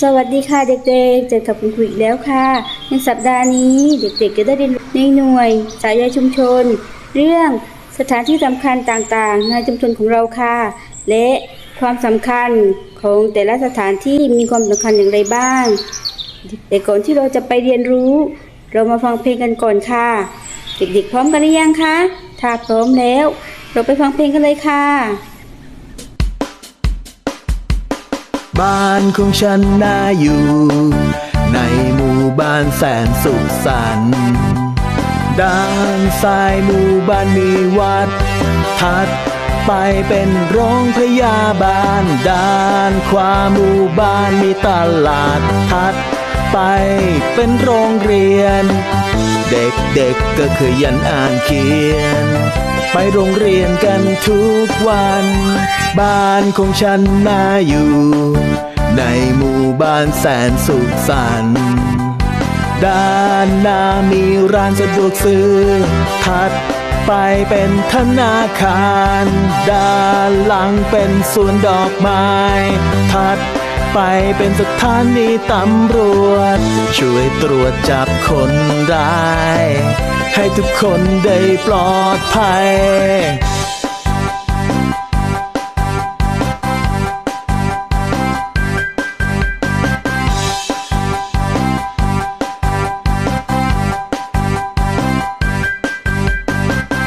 สวัสดีค่ะเด็กๆ เจอกับคุณครูอีกแล้วค่ะ ในสัปดาห์นี้เด็กๆ จะได้เรียนในหน่วย สายใยชุมชน เรื่องสถานที่สำคัญต่างๆ ในชุมชนของเราค่ะ และความสำคัญของแต่ละสถานที่มีความสำคัญอย่างไรบ้าง แต่ก่อนที่เราจะไปเรียนรู้ เรามาฟังเพลงกันก่อนค่ะ เด็กๆ พร้อมกันหรือยังคะถ้าพร้อมแล้ว เราไปฟังเพลงกันเลยค่ะ บ้านของฉันน่าอยู่ ในหมู่บ้านแสนสุขสันต์ด้านซ้ายหมู่บ้านมีวัดถัดไปเป็นโรงพยาบาล ด้านขวาหมู่บ้านมีตลาดถัดไปเป็นโรงเรียน เด็กๆก็คือยันอ่านเขียน ไปโรงเรียนกันทุกวัน บ้านของฉันน่าอยู่ ในหมู่บ้านแสนสุขสันต์ด้านหน้ามีร้านสะดวกซื้อ ถัดไปเป็นธนาคาร ด้านหลังเป็นสวนดอกไม้ ถัดไปเป็นสถานีตำรวจ ช่วยตรวจจับคนร้าย ให้ทุกคนได้ปลอดภัย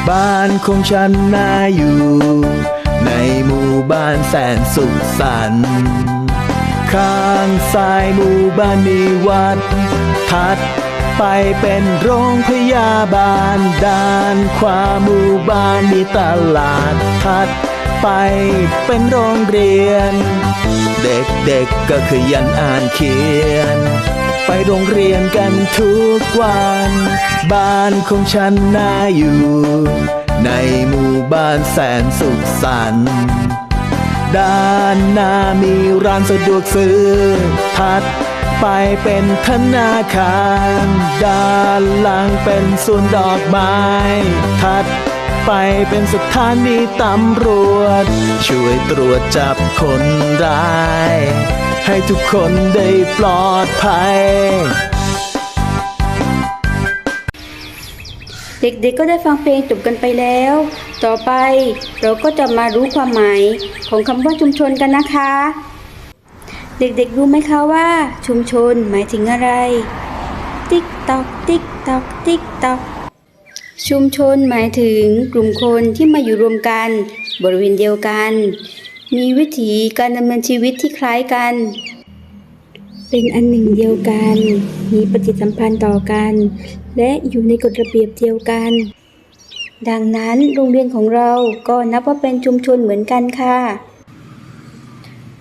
บ้านของฉันน่าอยู่ ในหมู่บ้านแสนสุขสันต์ ข้างซ้ายหมู่บ้านมีวัด ถัดไปเป็นโรงพยาบาล ด้านขวาหมู่บ้านมีตลาด ถัดไปเป็นโรงเรียน เด็กๆก็คือยันอ่านเขียน ไปโรงเรียนกันทุกวัน บ้านของฉันน่าอยู่ ในหมู่บ้านแสนสุขสันต์ด้านหน้ามี ร้านสะดวกซื้อถัดไปเป็นธนาคาร ด้านหลังเป็นสวนดอกไม้ ถัดไปเป็นสถานีตำรวจ ช่วยตรวจจับคนร้าย ให้ทุกคนได้ปลอดภัย เด็กๆก็ได้ฟังเพลงจบกันไปแล้ว ต่อไปเราก็จะมารู้ความหมายของคำว่าชุมชนกันนะคะ เด็กๆรู้ไหมคะว่า ชุมชนหมายถึงอะไร ติ๊กตอกติ๊กตอกติ๊กตอกชุมชนหมายถึงกลุ่มคนที่มาอยู่รวมกัน บริเวณเดียวกัน มีวิถีการดำเนินชีวิตที่คล้ายกัน เป็นอันหนึ่งเดียวกัน มีปฏิสัมพันธ์ต่อกัน และอยู่ในกฎระเบียบเดียวกัน ดังนั้นโรงเรียนของเราก็นับว่าเป็นชุมชนเหมือนกันค่ะ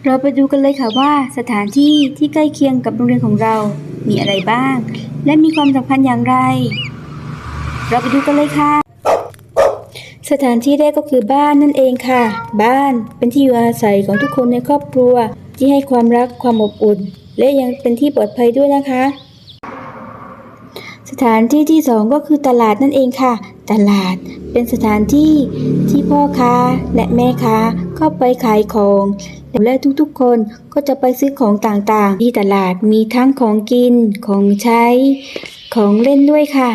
เราไปดูกันเลยค่ะว่าสถานที่ที่ใกล้เคียงกับโรงเรียนของเรา มีอะไรบ้าง และมีความสำคัญอย่างไร เราไปดูกันเลยค่ะ สถานที่แรกก็คือบ้านนั่นเองค่ะ บ้านเป็นที่อยู่อาศัยของทุกคนในครอบครัว ที่ให้ความรักความอบอุ่น และยังเป็นที่ปลอดภัยด้วยนะคะ สถานที่ที่สองก็คือตลาดนั่นเองค่ะ ตลาดเป็นสถานที่ที่พ่อค้าและแม่ค้าเข้าไปขายของ และทุกๆ คนก็จะไปซื้อของต่างๆ ที่ตลาดมีทั้งของกิน ของใช้ ของเล่นด้วยค่ะ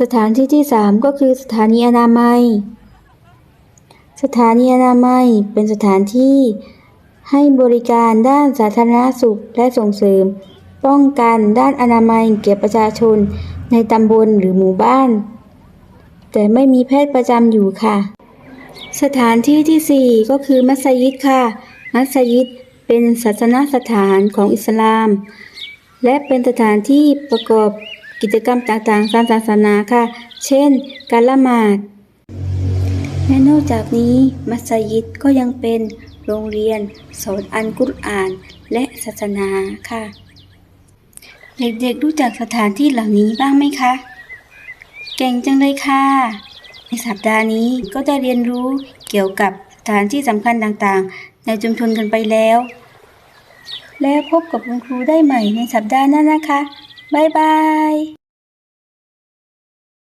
สถานที่ที่สามก็คือสถานีอนามัย สถานีอนามัยเป็นสถานที่ให้บริการด้านสาธารณสุขและส่งเสริม ป้องกันด้านอนามัยแก่ประชาชนในตำบลหรือหมู่บ้าน แต่ไม่มีแพทย์ประจำอยู่ค่ะ สถานที่ที่ 4 ก็คือมัสยิดค่ะ มัสยิดเป็นศาสนสถานของอิสลาม และเป็นสถานที่ประกอบกิจกรรมต่างๆทางศาสนาค่ะ เช่น การละหมาด และนอกจากนี้มัสยิดก็ยังเป็นโรงเรียนสอนอันกุรอานและศาสนาค่ะ เด็กๆรู้จักสถานที่เหล่านี้บ้างไหมคะ เก่งจังเลยค่ะ ในสัปดาห์นี้ก็ได้เรียนรู้เกี่ยวกับสถานที่สำคัญต่างๆ ในชุมชนกันไปแล้ว แล้วพบกับคุณครูได้ใหม่ในสัปดาห์หน้านะคะ บ๊ายบาย